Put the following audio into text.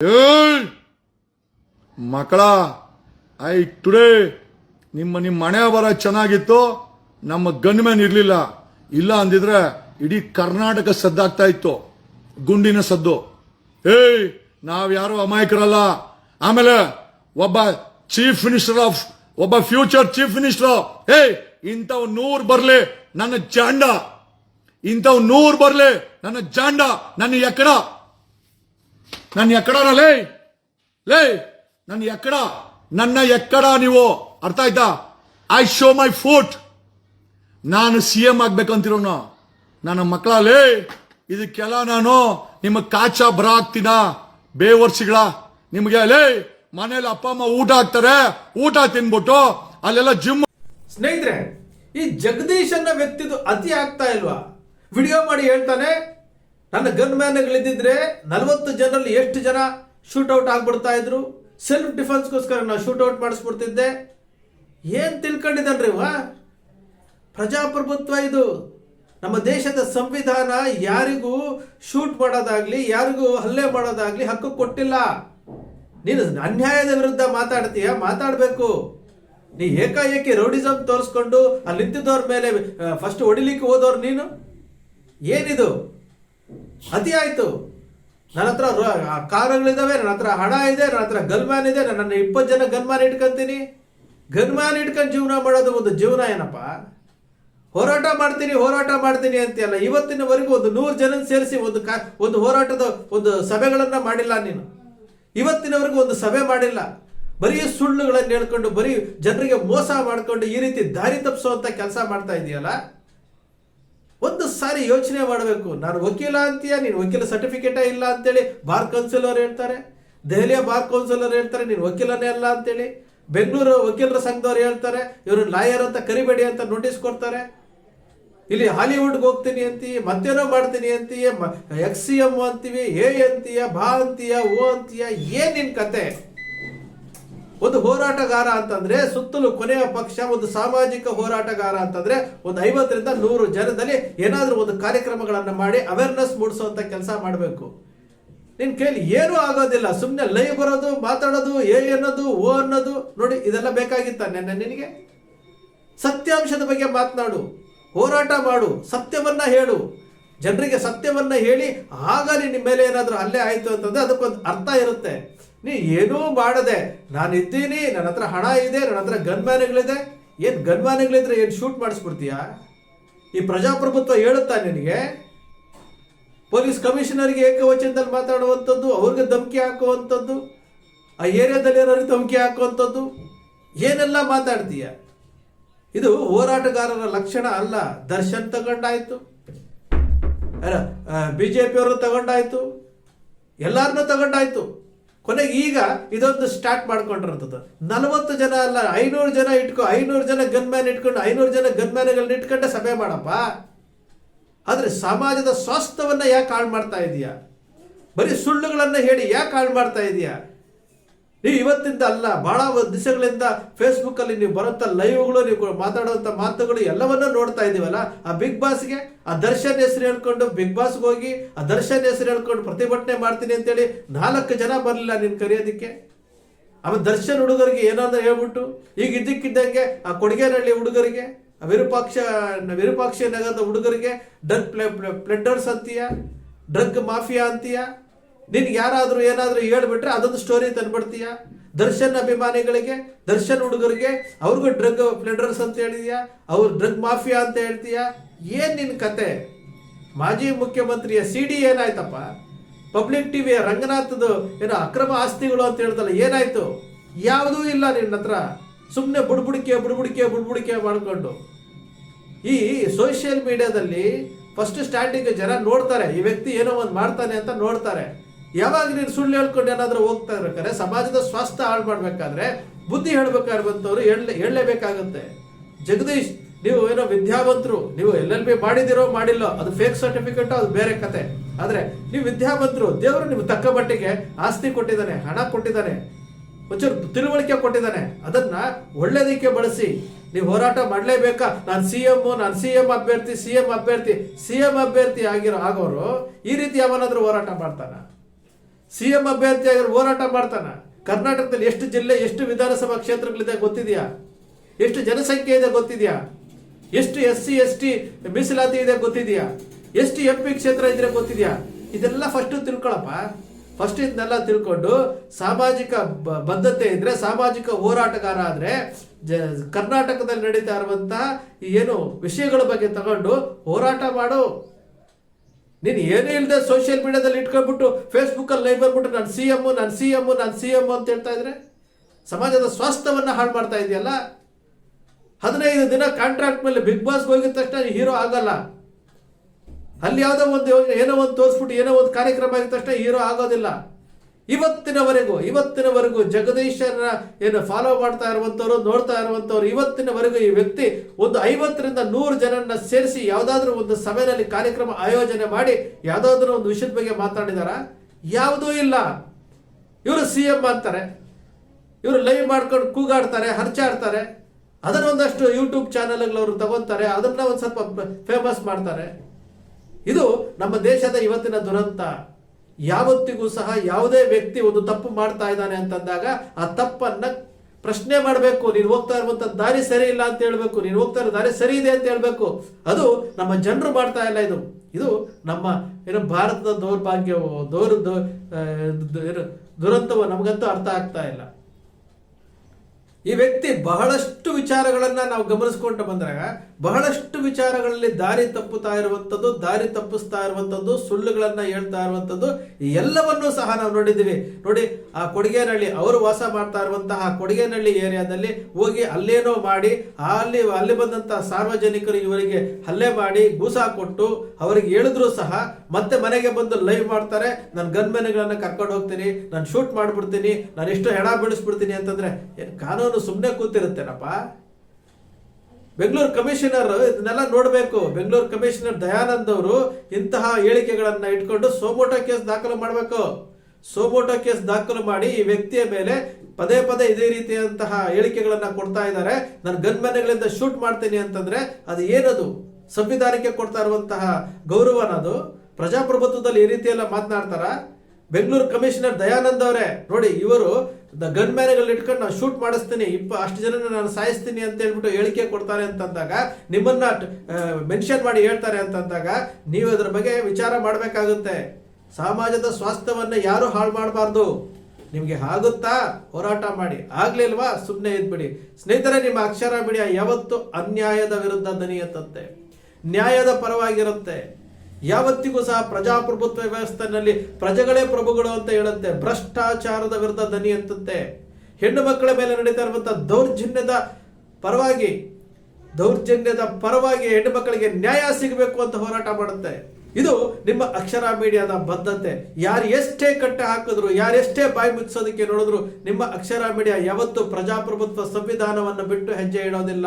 ಏಯ್! ಮಕ್ಕಳ, I, today, ನಿಮ್ಮ ನಿಮ್ಮ ಮನೆ ಬರ ಚೆನ್ನಾಗಿತ್ತು, ನಮ್ಮ ಗನ್ಮ್ಯಾನ್ ಇರಲಿಲ್ಲ. ಇಲ್ಲ ಅಂದಿದ್ರೆ ಇಡೀ ಕರ್ನಾಟಕ ಸದ್ದಾಗ್ತಾ ಇತ್ತು, ಗುಂಡಿನ ಸದ್ದು. ಏಯ್, ನಾವ್ ಯಾರು ಅಮಾಯಕರಲ್ಲ. ಆಮೇಲೆ ಒಬ್ಬ ಚೀಫ್ ಮಿನಿಸ್ಟರ್ ಆಫ್, ಒಬ್ಬ ಫ್ಯೂಚರ್ ಚೀಫ್ ಮಿನಿಸ್ಟರ್ ಏಯ್, ಇಂಥವ್ ನೂರ್ ಬರ್ಲಿ ನನ್ನ ಜಾಂಡ. ಇಂಥವ್ ನೂರ್ ಬರ್ಲಿ ನನ್ನ ಜಾಂಡ, ನನ್ನ ಎಕ್ಕಡ ನನ್ನ ಎಕಡನ ಲೇ ಲೇ, ನನ್ನ ಎಕ್ಕಡ ನನ್ನ ಎಕ್ಕಡ ನೀವು. ಅರ್ಥ ಆಯ್ತಾ? ಐ ಶೋ ಮೈ ಫೋಟ್ ನಾನು ಸಿ ಎಂ ಆಗ್ಬೇಕಂತಿರೋನು. ನನ್ನ ಮಕ್ಕಳಲ್ಲೇ ಇದಕ್ಕೆಲ್ಲ ನಾನು ನಿಮ್ಮ ಕಾಚ ಬರ ಬೇ ವರ್ಷಗಳ ನಿಮಗೆ ಲೇ, ಮನೇಲಿ ಅಪ್ಪ, ಅಮ್ಮ ಊಟ ಹಾಕ್ತಾರೆ, ಊಟ ತಿನ್ಬಿಟ್ಟು ಅಲ್ಲೆಲ್ಲ ಜಿಮ್ ಸ್ನೇಹಿತರೆ, ಈ ಜಗದೀಶ್ ಅನ್ನೋ ವ್ಯಕ್ತಿದು ಅತಿ ಆಗ್ತಾ ಇಲ್ವಾ? ವಿಡಿಯೋ ಮಾಡಿ ಹೇಳ್ತಾನೆ ನನ್ನ ಗನ್ ಮ್ಯಾನ್ಗಳಿದ್ದಿದ್ರೆ ನಲವತ್ತು ಜನರಲ್ಲಿ ಎಷ್ಟು ಜನ ಶೂಟೌಟ್ ಆಗ್ಬಿಡ್ತಾ ಇದ್ರು? ಸೆಲ್ಫ್ ಡಿಫೆನ್ಸ್ಗೋಸ್ಕರ ನಾವು ಶೂಟೌಟ್ ಮಾಡಿಸ್ಬಿಡ್ತಿದ್ದೆ. ಏನ್ ತಿಳ್ಕೊಂಡಿದ್ದಾನ್ರಿ ವಾ ಪ್ರಜಾಪ್ರಭುತ್ವ ಇದು. ನಮ್ಮ ದೇಶದ ಸಂವಿಧಾನ ಯಾರಿಗೂ ಶೂಟ್ ಮಾಡೋದಾಗ್ಲಿ, ಯಾರಿಗೂ ಹಲ್ಲೆ ಮಾಡೋದಾಗ್ಲಿ ಹಕ್ಕು ಕೊಟ್ಟಿಲ್ಲ. ನೀನು ಅನ್ಯಾಯದ ವಿರುದ್ಧ ಮಾತಾಡ್ತೀಯ? ಮಾತಾಡಬೇಕು. ನೀ ಏಕಾಏಕಿ ರೌಡಿಸಮ್ ತೋರಿಸ್ಕೊಂಡು ಅಲ್ಲಿ ನಿಂತಿದ್ದವ್ರ ಮೇಲೆ ಫಸ್ಟ್ ಹೊಡಿಲಿಕ್ಕೆ ಹೋದವ್ರು ನೀನು? ಏನಿದು? ಅತಿ ಆಯ್ತು. ನನ್ನ ಹತ್ರ ಕಾರುಗಳಿದ್ದಾವೆ ನನ್ನ ಹತ್ರ ಹಣ ಇದೆ, ನನ್ನ ಹತ್ರ ಗನ್ಮ್ಯಾನ್ ಇದೆ, ನನ್ನ ಇಪ್ಪತ್ತು ಜನ ಗನ್ಮ್ಯಾನ್ ಇಟ್ಕೊಂತೀನಿ. ಗನ್ಮ್ಯಾನ್ ಇಟ್ಕೊಂಡು ಜೀವನ ಮಾಡೋದು ಒಂದು ಜೀವನ ಏನಪ್ಪ? ಹೋರಾಟ ಮಾಡ್ತೀನಿ ಹೋರಾಟ ಮಾಡ್ತೀನಿ ಅಂತೀಯಲ್ಲ, ಇವತ್ತಿನವರೆಗೂ ಒಂದು ನೂರು ಜನ ಸೇರಿಸಿ ಒಂದು ಕಾ ಒಂದು ಹೋರಾಟದ ಒಂದು ಸಭೆಗಳನ್ನ ಮಾಡಿಲ್ಲ ನೀನು. ಇವತ್ತಿನವರೆಗೂ ಒಂದು ಸಭೆ ಮಾಡಿಲ್ಲ. ಬರೀ ಸುಳ್ಳುಗಳನ್ನು ಹೇಳ್ಕೊಂಡು, ಬರೀ ಜನರಿಗೆ ಮೋಸ ಮಾಡ್ಕೊಂಡು ಈ ರೀತಿ ದಾರಿ ತಪ್ಪಿಸುವಂಥ ಕೆಲಸ ಮಾಡ್ತಾ ಇದೆಯಲ್ಲ? ಒಂದು ಸಾರಿ ಯೋಚನೆ ಮಾಡಬೇಕು. ನಾನು ವಕೀಲ ಅಂತೀಯ, ನೀನು ವಕೀಲ ಸರ್ಟಿಫಿಕೇಟೇ ಇಲ್ಲ ಅಂತೇಳಿ ಬಾರ್ ಕೌನ್ಸಿಲ್ ಅವ್ರು ಹೇಳ್ತಾರೆ. ದೆಹಲಿಯ ಬಾರ್ ಕೌನ್ಸಿಲ್ ಅವ್ರು ಹೇಳ್ತಾರೆ, ನೀನು ವಕೀಲನೇ ಅಲ್ಲ ಅಂತೇಳಿ. ಬೆಂಗಳೂರು ವಕೀಲರ ಸಂಘದವ್ರು ಹೇಳ್ತಾರೆ, ಇವರು ಲಾಯರ್ ಅಂತ ಕರಿಬೇಡಿ ಅಂತ ನೋಟಿಸ್ ಕೊಡ್ತಾರೆ. ಇಲ್ಲಿ ಹಾಲಿವುಡ್ಗೆ ಹೋಗ್ತೀನಿ ಅಂತೀಯ, ಮತ್ತೇನೋ ಮಾಡ್ತೀನಿ ಅಂತೀಯ ಎಕ್ಸ್ ಸಿ ಎಂ ಅಂತೀವಿ, ಎ ಅಂತೀಯ, ಬಾ ಅಂತೀಯ, ಓ ಅಂತೀಯ, ಏನ್ ನಿನ್ ಕತೆ? ಒಂದು ಹೋರಾಟಗಾರ ಅಂತಂದ್ರೆ ಸುತ್ತಲೂ ಕೊನೆಯ ಪಕ್ಷ, ಒಂದು ಸಾಮಾಜಿಕ ಹೋರಾಟಗಾರ ಅಂತಂದ್ರೆ ಒಂದು ಐವತ್ತರಿಂದ ನೂರು ಜನದಲ್ಲಿ ಏನಾದರೂ ಒಂದು ಕಾರ್ಯಕ್ರಮಗಳನ್ನು ಮಾಡಿ ಅವೇರ್ನೆಸ್ ಮೂಡಿಸುವಂತ ಕೆಲಸ ಮಾಡಬೇಕು. ನಿನ್ ಕೇಳಿ ಏನೂ ಆಗೋದಿಲ್ಲ. ಸುಮ್ಮನೆ ಲೈವ್ ಬರೋದು, ಮಾತಾಡೋದು ಏ ಅನ್ನೋದು, ಓ ಅನ್ನೋದು, ನೋಡಿ ಇದೆಲ್ಲ ಬೇಕಾಗಿತ್ತ ನೆನ್ನೆ ನಿನಗೆ? ಸತ್ಯಾಂಶದ ಬಗ್ಗೆ ಮಾತನಾಡು. ಹೋರಾಟ ಮಾಡು, ಸತ್ಯವನ್ನ ಹೇಳು. ಜನರಿಗೆ ಸತ್ಯವನ್ನ ಹೇಳಿ ಆಗ ನಿನ್ನ ಮೇಲೆ ಏನಾದರೂ ಅಲ್ಲೇ ಆಯ್ತು ಅಂತಂದ್ರೆ ಅದಕ್ಕೊಂದು ಅರ್ಥ ಇರುತ್ತೆ. ನೀ ಏನೂ ಮಾಡದೆ ನಾನು ಇದ್ದೀನಿ ನನ್ನ ಹತ್ರ ಹಣ ಇದೆ, ನನ್ನ ಹತ್ರ ಗನ್ಮ್ಯಾನ್ಗಳಿದೆ ಏನು ಗನ್ಮ್ಯಾನ್ಗಳಿದ್ರೆ ಏನು ಶೂಟ್ ಮಾಡಿಸ್ಬಿಡ್ತೀಯಾ? ಈ ಪ್ರಜಾಪ್ರಭುತ್ವ ಹೇಳುತ್ತಾ ನಿನಗೆ? ಪೊಲೀಸ್ ಕಮಿಷನರ್ಗೆ ಏಕವಚನದಲ್ಲಿ ಮಾತಾಡುವಂಥದ್ದು, ಅವ್ರಿಗೆ ಧಮಕಿ ಹಾಕುವಂಥದ್ದು, ಆ ಏರಿಯಾದಲ್ಲಿ ಇರೋರಿಗೆ ಧಮಕಿ ಹಾಕುವಂಥದ್ದು, ಏನೆಲ್ಲ ಮಾತಾಡ್ತೀಯ? ಇದು ಹೋರಾಟಗಾರರ ಲಕ್ಷಣ ಅಲ್ಲ, ದರ್ಶನ್ ತಗೊಂಡಾಯ್ತು. ಬಿಜೆಪಿ ಅವರು ತಗೊಂಡಾಯ್ತು. ಎಲ್ಲಾರನ್ನೂ ತಗೊಂಡಾಯ್ತು. ಕೊನೆಗೆ ಈಗ ಇದೊಂದು ಸ್ಟಾರ್ಟ್ ಮಾಡ್ಕೊಂಡಿರೋಂಥದ್ದು ನಲವತ್ತು ಜನ ಅಲ್ಲ, ಐನೂರು ಜನ ಇಟ್ಕೊ, ಐನೂರು ಜನ ಗನ್ ಮ್ಯಾನ್ ಇಟ್ಕೊಂಡು, ಐನೂರು ಜನ ಗನ್ ಮ್ಯಾನ್ಗಳನ್ನ ಇಟ್ಕೊಂಡೆ ಸಭೆ ಮಾಡಪ್ಪ. ಆದರೆ ಸಮಾಜದ ಸ್ವಾಸ್ಥ್ಯವನ್ನ ಯಾಕೆ ಹಾಳು ಮಾಡ್ತಾ ಇದೀಯಾ? ಬರೀ ಸುಳ್ಳುಗಳನ್ನ ಹೇಳಿ ಯಾಕೆ ಹಾಳು ಮಾಡ್ತಾ ಇದೀಯಾ? ನೀವು ಇವತ್ತಿಂದ ಅಲ್ಲ ಬಹಳ ದಿವಸಗಳಿಂದ ಫೇಸ್ಬುಕ್ ಅಲ್ಲಿ ನೀವು ಬರುವಂತ ಲೈವ್ಗಳು ನೀವು ಮಾತಾಡುವಂತ ಮಾತುಗಳು ಎಲ್ಲವನ್ನ ನೋಡ್ತಾ ಇದೀವಲ್ಲ ಆ ಬಿಗ್ ಬಾಸ್ಗೆ ಆ ದರ್ಶನ್ ಹೆಸರು ಹೇಳ್ಕೊಂಡು ಬಿಗ್ ಬಾಸ್ಗೆ ಹೋಗಿ ಆ ದರ್ಶನ್ ಹೆಸರು ಹೇಳ್ಕೊಂಡು ಪ್ರತಿಭಟನೆ ಮಾಡ್ತೀನಿ ಅಂತೇಳಿ ನಾಲ್ಕು ಜನ ಬರಲಿಲ್ಲ ನೀನು ಕರೆಯೋದಕ್ಕೆ ಆಮೇಲೆ ದರ್ಶನ್ ಹುಡುಗರಿಗೆ ಏನಾದ್ರು ಹೇಳ್ಬಿಟ್ಟು ಈಗ ಇದ್ದಕ್ಕಿದ್ದಂಗೆ ಆ ಕೊಡಗೇನಹಳ್ಳಿ ಹುಡುಗರಿಗೆ ವಿರೂಪಾಕ್ಷ ವಿರೂಪಾಕ್ಷ ನಗರದ ಹುಡುಗರಿಗೆ ಡ್ರಗ್ ಪ್ಲೆ ಪ್ಲೆಡ್ಡರ್ಸ್ ಅಂತೀಯ ಡ್ರಗ್ ಮಾಫಿಯಾ ಅಂತೀಯ ನಿನ್ಗೆ ಯಾರಾದರೂ ಏನಾದರೂ ಹೇಳ್ಬಿಟ್ರೆ ಅದೊಂದು ಸ್ಟೋರಿ ತಂದ್ಬಿಡ್ತೀಯ ದರ್ಶನ್ ಅಭಿಮಾನಿಗಳಿಗೆ, ದರ್ಶನ್ ಹುಡುಗರಿಗೆ, ಅವ್ರಿಗೂ ಡ್ರಗ್ ಪ್ಲೆಡರ್ಸ್ ಅಂತ ಹೇಳಿದ್ಯಾ? ಅವ್ರು ಡ್ರಗ್ ಮಾಫಿಯಾ ಅಂತ ಹೇಳ್ತೀಯಾ? ಏನ್ ನಿನ್ ಕತೆ? ಮಾಜಿ ಮುಖ್ಯಮಂತ್ರಿಯ ಸಿ ಡಿ ಏನಾಯ್ತಪ್ಪ? ಪಬ್ಲಿಕ್ ಟಿವಿಯ ರಂಗನಾಥದ್ದು ಏನೋ ಅಕ್ರಮ ಆಸ್ತಿಗಳು ಅಂತ ಹೇಳ್ತಲ್ಲ, ಏನಾಯ್ತು? ಯಾವುದೂ ಇಲ್ಲ ನಿನ್ನ ಹತ್ರ. ಸುಮ್ಮನೆ ಬುಡ್ಬುಡಿಕೆ ಬುಡ್ಬುಡಿಕೆ ಬುಡ್ಬುಡಿಕೆ ಮಾಡಿಕೊಂಡು. ಈ ಸೋಷಿಯಲ್ ಮೀಡಿಯಾದಲ್ಲಿ ಫಸ್ಟ್ ಸ್ಟಾರ್ಟಿಂಗ್ ಜನ ನೋಡ್ತಾರೆ, ಈ ವ್ಯಕ್ತಿ ಏನೋ ಒಂದು ಮಾಡ್ತಾನೆ ಅಂತ ನೋಡ್ತಾರೆ. ಯಾವಾಗ ನೀನು ಸುಳ್ಳು ಹೇಳ್ಕೊಂಡು ಏನಾದರೂ ಹೋಗ್ತಾ ಇರ್ಬೇಕಾದ್ರೆ ಸಮಾಜದ ಸ್ವಾಸ್ಥ್ಯ ಹಾಳು ಮಾಡಬೇಕಾದ್ರೆ ಬುದ್ಧಿ ಹೇಳ್ಬೇಕಾಗಿರುವಂಥವ್ರು ಹೇಳಲೇ, ಹೇಳಲೇಬೇಕಾಗುತ್ತೆ. ಜಗದೀಶ್, ನೀವು ಏನೋ ವಿದ್ಯಾವಂತರು, ನೀವು ಎಲ್ ಎಲ್ ಬಿ ಮಾಡಿದಿರೋ ಮಾಡಿಲ್ಲೋ, ಅದು ಫೇಕ್ ಸರ್ಟಿಫಿಕೇಟ್ ಅದು ಬೇರೆ ಕತೆ. ಆದ್ರೆ ನೀವು ವಿದ್ಯಾವಂತರು, ದೇವರು ನಿಮ್ಗೆ ತಕ್ಕ ಮಟ್ಟಿಗೆ ಆಸ್ತಿ ಕೊಟ್ಟಿದ್ದಾನೆ, ಹಣ ಕೊಟ್ಟಿದ್ದಾನೆ, ಒಂಚೂರು ತಿಳುವಳಿಕೆ ಕೊಟ್ಟಿದ್ದಾನೆ, ಅದನ್ನ ಒಳ್ಳೇದಕ್ಕೆ ಬಳಸಿ, ನೀವು ಹೋರಾಟ ಮಾಡಲೇಬೇಕಾ? ನಾನು ಸಿ ಎಂ ನಾನು ಸಿ ಎಂ ಅಭ್ಯರ್ಥಿ ಸಿ ಎಂ ಅಭ್ಯರ್ಥಿ ಸಿ ಎಂ ಅಭ್ಯರ್ಥಿ ಆಗಿರೋ ಆಗೋರು ಈ ರೀತಿ ಯಾವನಾದ್ರೂ ಹೋರಾಟ ಮಾಡ್ತಾನ ಸಿ ಎಂ ಅಭ್ಯರ್ಥಿಯಾಗಿ ಹೋರಾಟ ಮಾಡ್ತಾನ. ಕರ್ನಾಟಕದಲ್ಲಿ ಎಷ್ಟು ಜಿಲ್ಲೆ, ಎಷ್ಟು ವಿಧಾನಸಭಾ ಕ್ಷೇತ್ರಗಳಿದೆ ಗೊತ್ತಿದೆಯಾ? ಎಷ್ಟು ಜನಸಂಖ್ಯೆ ಇದೆ ಗೊತ್ತಿದೆಯಾ? ಎಷ್ಟು ಎಸ್ ಸಿ ಎಸ್ ಟಿ ಮೀಸಲಾತಿ ಇದೆ ಗೊತ್ತಿದೆಯಾ? ಎಷ್ಟು ಎಂ ಪಿ ಕ್ಷೇತ್ರ ಇದ್ರೆ ಗೊತ್ತಿದೆಯಾ? ಇದೆಲ್ಲ ಫಸ್ಟ್ ತಿಳ್ಕೊಳಪ್ಪ. ಫಸ್ಟ್ ಇದನ್ನೆಲ್ಲ ತಿಳ್ಕೊಂಡು ಸಾಮಾಜಿಕ ಬದ್ಧತೆ ಇದ್ರೆ, ಸಾಮಾಜಿಕ ಹೋರಾಟಗಾರ ಆದ್ರೆ, ಜ, ಕರ್ನಾಟಕದಲ್ಲಿ ನಡೀತಾ ಇರುವಂತಹ ಏನು ವಿಷಯಗಳ ಬಗ್ಗೆ ತಗೊಂಡು ಹೋರಾಟ ಮಾಡು. ನೀನು ಏನೂ ಇಲ್ಲದೆ ಸೋಷಿಯಲ್ ಮೀಡಿಯಾದಲ್ಲಿ ಇಟ್ಕೊಂಡ್ಬಿಟ್ಟು ಫೇಸ್ಬುಕ್ಕಲ್ಲಿ ಲೈವ್ ಬಂದ್ಬಿಟ್ಟು ನಾನು ಸಿ ಎಮ್ಮು ನಾನು ಸಿ ಎಮ್ಮು ನಾನು ಸಿ ಎಂ ಅಂತ ಹೇಳ್ತಾ ಇದ್ರೆ ಸಮಾಜದ ಸ್ವಾಸ್ಥ್ಯವನ್ನು ಹಾಳು ಮಾಡ್ತಾ ಇದೆಯಲ್ಲ? ಹದಿನೈದು ದಿನ ಕಾಂಟ್ರಾಕ್ಟ್ ಮೇಲೆ ಬಿಗ್ ಬಾಸ್ಗೆ ಹೋಗಿದ ತಕ್ಷಣ ಹೀರೋ ಆಗಲ್ಲ. ಅಲ್ಲಿ ಯಾವುದೋ ಒಂದು ಏನೋ ಒಂದು ತೋರಿಸ್ಬಿಟ್ಟು, ಏನೋ ಒಂದು ಕಾರ್ಯಕ್ರಮ ಆಗಿದ ತಕ್ಷಣ ಹೀರೋ ಆಗೋದಿಲ್ಲ. ಇವತ್ತಿನವರೆಗೂ ಇವತ್ತಿನವರೆಗೂ ಜಗದೀಶನ ಏನು ಫಾಲೋ ಮಾಡ್ತಾ ಇರುವಂಥವ್ರು ನೋಡ್ತಾ ಇರುವಂಥವ್ರು ಇವತ್ತಿನವರೆಗೂ ಈ ವ್ಯಕ್ತಿ ಒಂದು ಐವತ್ತರಿಂದ ನೂರು ಜನನ್ನ ಸೇರಿಸಿ ಯಾವುದಾದ್ರೂ ಒಂದು ಸಭೆಯಲ್ಲಿ ಕಾರ್ಯಕ್ರಮ ಆಯೋಜನೆ ಮಾಡಿ ಯಾವುದಾದ್ರೂ ಒಂದು ವಿಷಯದ ಬಗ್ಗೆ ಮಾತಾಡಿದಾರ? ಯಾವುದೂ ಇಲ್ಲ. ಇವರು ಸಿ ಎಂ ಅಂತಾರೆ. ಇವರು ಲೈವ್ ಮಾಡ್ಕೊಂಡು ಕೂಗಾಡ್ತಾರೆ, ಹರ್ಚಾಡ್ತಾರೆ. ಅದನ್ನ ಒಂದಷ್ಟು ಯೂಟ್ಯೂಬ್ ಚಾನೆಲ್ಗಳವರು ಅವರು ತಗೊಂತಾರೆ. ಅದನ್ನ ಒಂದು ಸ್ವಲ್ಪ ಫೇಮಸ್ ಮಾಡ್ತಾರೆ. ಇದು ನಮ್ಮ ದೇಶದ ಇವತ್ತಿನ ದುರಂತ. ಯಾವತ್ತಿಗೂ ಸಹ ಯಾವುದೇ ವ್ಯಕ್ತಿ ಒಂದು ತಪ್ಪು ಮಾಡ್ತಾ ಇದ್ದಾನೆ ಅಂತಂದಾಗ ಆ ತಪ್ಪನ್ನ ಪ್ರಶ್ನೆ ಮಾಡಬೇಕು, ನೀನು ಹೋಗ್ತಾ ಇರುವಂತ ದಾರಿ ಸರಿ ಇಲ್ಲ ಅಂತ ಹೇಳ್ಬೇಕು, ನೀನು ಹೋಗ್ತಾ ಇರೋ ದಾರಿ ಸರಿ ಇದೆ ಅಂತ ಹೇಳ್ಬೇಕು. ಅದು ನಮ್ಮ ಜನರು ಮಾಡ್ತಾ ಇಲ್ಲ ಇದು. ಇದು ನಮ್ಮ ಏನು ಭಾರತದ ದೌರ್ಭಾಗ್ಯವೋ ದೌರ್ ದುರಂತವು ನಮಗಂತೂ ಅರ್ಥ ಆಗ್ತಾ ಇಲ್ಲ. ಈ ವ್ಯಕ್ತಿ ಬಹಳಷ್ಟು ವಿಚಾರಗಳನ್ನ ನಾವು ಗಮನಿಸ್ಕೊಂಡು ಬಂದಾಗ ಬಹಳಷ್ಟು ವಿಚಾರಗಳಲ್ಲಿ ದಾರಿ ತಪ್ಪುತ್ತಾ ಇರುವಂಥದ್ದು ದಾರಿ ತಪ್ಪಿಸ್ತಾ ಇರುವಂಥದ್ದು ಸುಳ್ಳುಗಳನ್ನ ಹೇಳ್ತಾ ಇರುವಂಥದ್ದು ಎಲ್ಲವನ್ನೂ ಸಹ ನಾವು ನೋಡಿದ್ದೀವಿ. ನೋಡಿ, ಆ ಕೊಡಿಗೇನಹಳ್ಳಿ ಅವರು ವಾಸ ಮಾಡ್ತಾ ಇರುವಂತಹ ಕೊಡಿಗೇನಹಳ್ಳಿ ಏರಿಯಾದಲ್ಲಿ ಹೋಗಿ ಅಲ್ಲೇನೋ ಮಾಡಿ ಅಲ್ಲಿ ಅಲ್ಲಿ ಬಂದಂತಹ ಸಾರ್ವಜನಿಕರು ಇವರಿಗೆ ಹಲ್ಲೆ ಮಾಡಿ, ಗೂಸ ಕೊಟ್ಟು ಅವರಿಗೆ ಹೇಳಿದ್ರು ಸಹ ಮತ್ತೆ ಮನೆಗೆ ಬಂದು ಲೈವ್ ಮಾಡ್ತಾರೆ. ನಾನು ಗನ್ಮೆನ್ಗಳನ್ನ ಕರ್ಕೊಂಡು ಹೋಗ್ತೀನಿ, ನಾನು ಶೂಟ್ ಮಾಡ್ಬಿಡ್ತೀನಿ, ನಾನು ಎಷ್ಟು ಹೆಣ ಬಿಡಿಸ್ಬಿಡ್ತೀನಿ ಅಂತಂದ್ರೆ, ಏನ್ ಕಾನೂನು ಸುಮ್ಮನೆ ಕೂತಿರುತ್ತೇನಪ್ಪ? ಬೆಂಗಳೂರು ಕಮಿಷನರ್ ಇದನ್ನೆಲ್ಲ ನೋಡಬೇಕು. ಬೆಂಗಳೂರು ಕಮಿಷನರ್ ದಯಾನಂದ್ ಅವರು ಇಂತಹ ಹೇಳಿಕೆಗಳನ್ನ ಇಟ್ಕೊಂಡು ಸೋಮೋಟೋ ಕೇಸ್ ದಾಖಲು ಮಾಡಬೇಕು. ಸೋಮೋಟೋ ಕೇಸ್ ದಾಖಲು ಮಾಡಿ ಈ ವ್ಯಕ್ತಿಯ ಮೇಲೆ ಪದೇ ಪದೇ ಇದೇ ರೀತಿಯಂತಹ ಹೇಳಿಕೆಗಳನ್ನ ಕೊಡ್ತಾ ಇದ್ದಾರೆ. ನಾನು ಗನ್ ಮನೆಗಳಿಂದ ಶೂಟ್ ಮಾಡ್ತೀನಿ ಅಂತಂದ್ರೆ ಅದು ಏನದು? ಸಂವಿಧಾನಕ್ಕೆ ಕೊಡ್ತಾ ಇರುವಂತಹ ಗೌರವನದು ಪ್ರಜಾಪ್ರಭುತ್ವದಲ್ಲಿ ಈ ರೀತಿಯೆಲ್ಲ ಮಾತನಾಡ್ತಾರ? ಬೆಂಗಳೂರು ಕಮಿಷನರ್ ದಯಾನಂದ್ ಅವರೇ, ನೋಡಿ ಇವರು ಗನ್ ಮ್ಯಾನ್ಗಳು ಇಟ್ಕೊಂಡು ನಾನು ಶೂಟ್ ಮಾಡಿಸ್ತೀನಿ. ಇಪ್ಪ, ಅಷ್ಟು ಜನ ನಾನು ಸಾಯಿಸ್ತೀನಿ ಅಂತ ಹೇಳ್ಬಿಟ್ಟು ಹೇಳಿಕೆ ಕೊಡ್ತಾರೆ ಅಂತಂದಾಗ, ನಿಮ್ಮನ್ನ ಮೆನ್ಷನ್ ಮಾಡಿ ಹೇಳ್ತಾರೆ ಅಂತಂದಾಗ, ನೀವು ಅದ್ರ ಬಗ್ಗೆ ವಿಚಾರ ಮಾಡಬೇಕಾಗುತ್ತೆ. ಸಮಾಜದ ಸ್ವಾಸ್ಥ್ಯವನ್ನ ಯಾರು ಹಾಳು ಮಾಡಬಾರ್ದು? ನಿಮಗೆ ಆಗುತ್ತಾ? ಹೋರಾಟ ಮಾಡಿ. ಆಗ್ಲಿಲ್ವಾ ಸುಮ್ಮನೆ ಇದ್ಬಿಡಿ. ಸ್ನೇಹಿತರೆ, ನಿಮ್ಮ ಅಕ್ಷರ ಬಿಡಿ ಯಾವತ್ತು ಅನ್ಯಾಯದ ವಿರುದ್ಧ ದನಿ ನ್ಯಾಯದ ಪರವಾಗಿರುತ್ತೆ. ಯಾವತ್ತಿಗೂ ಸಹ ಪ್ರಜಾಪ್ರಭುತ್ವ ವ್ಯವಸ್ಥೆನಲ್ಲಿ ಪ್ರಜೆಗಳೇ ಪ್ರಭುಗಳು ಅಂತ ಹೇಳುತ್ತೆ. ಭ್ರಷ್ಟಾಚಾರದ ವಿರುದ್ಧ ದನಿ ಅಂತಂತೆ ಹೆಣ್ಣು ಮಕ್ಕಳ ಮೇಲೆ ನಡೀತಾ ಇರುವಂತಹ ದೌರ್ಜನ್ಯದ ಪರವಾಗಿ ದೌರ್ಜನ್ಯದ ಪರವಾಗಿ ಹೆಣ್ಣು ಮಕ್ಕಳಿಗೆ ನ್ಯಾಯ ಸಿಗಬೇಕು ಅಂತ ಹೋರಾಟ ಮಾಡುತ್ತೆ. ಇದು ನಿಮ್ಮ ಅಕ್ಷರ ಮೀಡಿಯಾದ ಬದ್ಧತೆ. ಯಾರು ಎಷ್ಟೇ ಕಟ್ಟೆ ಹಾಕಿದ್ರು ಯಾರೆಷ್ಟೇ ಬಾಯಿ ಮುಚ್ಚಿಸೋದಕ್ಕೆ ನೋಡಿದ್ರು ನಿಮ್ಮ ಅಕ್ಷರ ಮೀಡಿಯಾ ಯಾವತ್ತು ಪ್ರಜಾಪ್ರಭುತ್ವ ಸಂವಿಧಾನವನ್ನು ಬಿಟ್ಟು ಹೆಜ್ಜೆ ಇಡೋದಿಲ್ಲ.